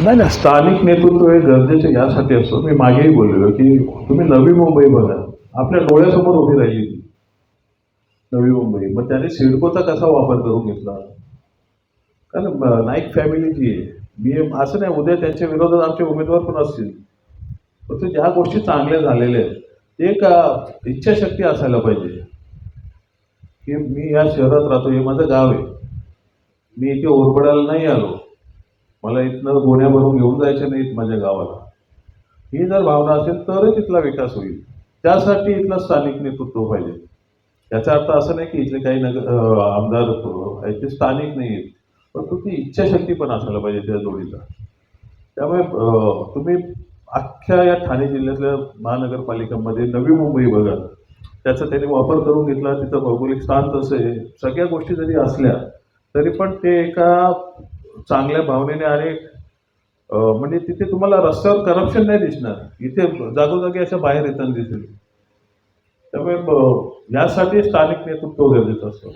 नाही नाही स्थानिक नेतृत्व हे गरजेचे यासाठी असतो मी मागेही बोललेलो की तुम्ही नवी मुंबई बघा. आपल्या डोळ्यासमोर उभी राहिली ती. नवी मुंबई. मग त्याने सिडकोचा कसा वापर करून घेतला? कारण नाईक फॅमिली जी आहे मी असं नाही उद्या त्यांच्या विरोधात आमचे उमेदवार पण असतील. फक्त ज्या गोष्टी चांगल्या झालेल्या आहेत ते एक इच्छाशक्ती असायला पाहिजे. की मी या शहरात राहतो हे माझं गाव आहे. मी इथे ओरबडायला नाही आलो. मला इथनं गोण्या भरून घेऊन जायचे नाहीत माझ्या गावाला. ही जर भावना असेल तरच इथला विकास होईल. त्यासाठी इथला स्थानिक नेतृत्व पाहिजे. याचा अर्थ असं नाही की इथले काही नगर आमदार अं, आहेत ते स्थानिक नाही आहेत परंतु ती इच्छाशक्ती पण असायला पाहिजे त्या जोडीला. त्यामुळे तुम्ही अख्ख्या या ठाणे जिल्ह्यातल्या महानगरपालिकांमध्ये नवी मुंबई बघा. त्याचा त्यांनी वापर करून घेतला तिथं भौगोलिक स्थान तसं आहे. सगळ्या गोष्टी जरी असल्या तरी पण ते एका चांगल्या भावनेने आणि म्हणजे तिथे तुम्हाला रस्त्यावर करप्शन नाही दिसणार. इथे जागोजागी अशा बाहेर येताना दिसेल. त्यामुळे यासाठी स्थानिक नेतृत्व गरजेचं असतं.